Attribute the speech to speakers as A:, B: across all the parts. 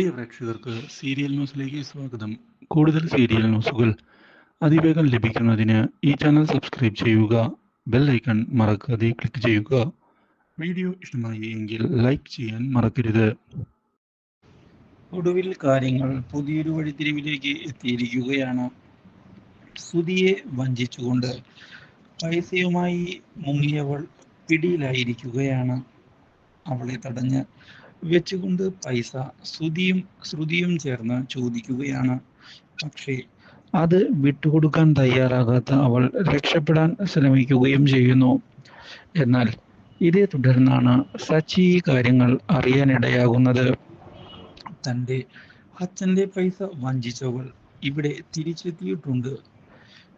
A: പ്രിയ പ്രേക്ഷകർക്ക് സീരിയൽ ന്യൂസിലേക്ക് സ്വാഗതം. കൂടുതൽ സീരിയൽ ന്യൂസുകൾ അതിവേഗം ലഭിക്കുന്നതിന് ഈ ചാനൽ സബ്സ്ക്രൈബ് ചെയ്യുക ബെൽ ഐക്കൺ മറക്കാതെ ക്ലിക്ക് ചെയ്യുക. വീഡിയോ ഇഷ്ടമായി എങ്കിൽ ലൈക്ക് ചെയ്യാൻ മറക്കരുത്. ഒടുവിൽ കാര്യങ്ങൾ പുതിയൊരു വഴിത്തിരിവിലേക്ക് എത്തിയിരിക്കുകയാണ്. സുതിയെ വഞ്ചിച്ചുകൊണ്ട് പൈസയുമായി മുങ്ങിയവൾ പിടിയിലായിരിക്കുകയാണ്. അവളെ തടഞ്ഞ് വെച്ചുകൊണ്ട് പൈസ ശ്രുതിയും ശ്രുതിയും ചേർന്ന് ചോദിക്കുകയാണ്. പക്ഷേ അത് വിട്ടുകൊടുക്കാൻ തയ്യാറാകാത്ത അവൾ രക്ഷപ്പെടാൻ ശ്രമിക്കുകയും ചെയ്യുന്നു. എന്നാൽ ഇതേ തുടർന്നാണ് സച്ചി ഈ കാര്യങ്ങൾ അറിയാനിടയാകുന്നത്. തന്റെ അച്ഛന്റെ പൈസ വഞ്ചിച്ചവൾ ഇവിടെ തിരിച്ചെത്തിയിട്ടുണ്ട്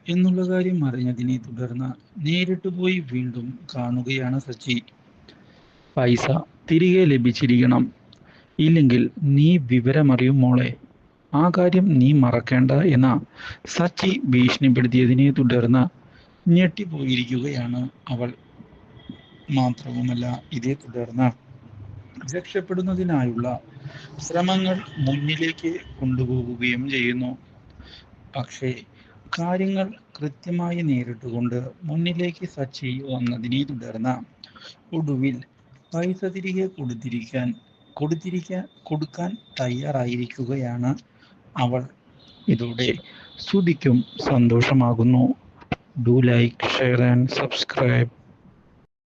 A: എന്നുള്ള കാര്യം അറിഞ്ഞതിനെ തുടർന്ന് നേരിട്ട് പോയി വീണ്ടും കാണുകയാണ് സച്ചി. പൈസ തിരികെ ലഭിച്ചിരിക്കണം. ഇല്ലെങ്കിൽ നീ വിവരമറിയും മോളെ. ആ കാര്യം നീ മറക്കേണ്ട എന്ന സച്ചി ഭീഷണിപ്പെടുത്തിയതിനെ തുടർന്ന് ഞെട്ടിപ്പോയിരിക്കുകയാണ് അവൾ. മാത്രവുമല്ല ഇതേ തുടർന്ന് രക്ഷപ്പെടുന്നതിനായുള്ള ശ്രമങ്ങൾ മുന്നിലേക്ക് കൊണ്ടുപോവുകയും ചെയ്യുന്നു. പക്ഷേ കാര്യങ്ങൾ കൃത്യമായി നേരിട്ടുകൊണ്ട് മുന്നിലേക്ക് സച്ചി വന്നതിനെ തുടർന്ന് ഒടുവിൽ പൈസ തിരികെ കൊടുത്തിരിക്കാൻ കൊടുത്തിരിക്കാൻ കൊടുക്കാൻ തയ്യാറായിരിക്കുകയാണ് അവൾ. ഇതോടെ ശ്രുതിക്കും സന്തോഷമാകുന്നു. Do like share and subscribe